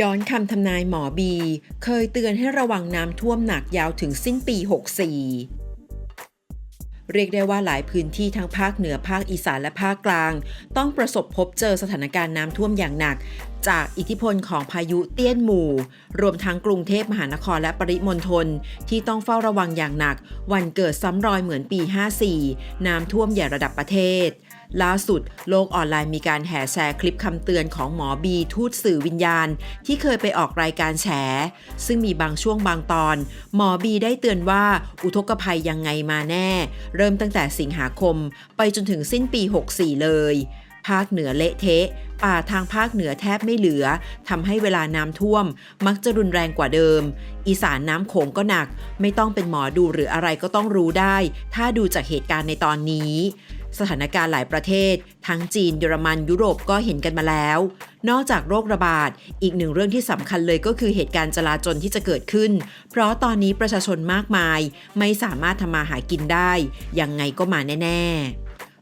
ย้อนคำทำนายหมอบี เคยเตือนให้ระวังน้ำท่วมหนักยาวถึงสิ้นปี 64 เรียกได้ว่าหลายพื้นที่ทั้งภาคเหนือภาคอีสานและภาคกลาง ต้องประสบพบเจอสถานการณ์น้ำท่วมอย่างหนัก จากอิทธิพลของพายุเตี้ยนหมู่ รวมทั้งกรุงเทพมหานครและปริมณฑลที่ต้องเฝ้าระวังอย่างหนัก วันเกิดซ้ำรอยเหมือนปี 54 น้ำท่วมใหญ่ระดับประเทศ ล่าสุด โลกออนไลน์มีการแห่แชร์คลิปคำเตือนของหมอบีทูตสื่อวิญญาณ ที่เคยไปออกรายการแฉ ซึ่งมีบางช่วงบางตอน หมอบีได้เตือนว่าอุทกภัยยังไงมาแน่ เริ่มตั้งแต่สิงหาคม ไปจนถึงสิ้นปี 64 เลย ภาคเหนือเละเทะ ป่าทางภาคเหนือแทบไม่เหลือทำให้เวลาน้ำท่วม มักจะรุนแรงกว่าเดิม อีสานน้ำโขงก็หนัก ไม่ต้องเป็นหมอดูหรืออะไรก็ต้องรู้ได้ ถ้าดูจากเหตุการณ์ในตอนนี้ สถานการณ์หลายประเทศ ทั้งจีนเยอรมันยุโรปก็เห็นกันมาแล้ว นอกจากโรคระบาด อีกหนึ่งเรื่องที่สำคัญเลยก็คือเหตุการณ์จลาจลที่จะเกิดขึ้น เพราะตอนนี้ประชาชนมากมาย ไม่สามารถทำมาหากินได้ ยังไงก็มาแน่ ๆ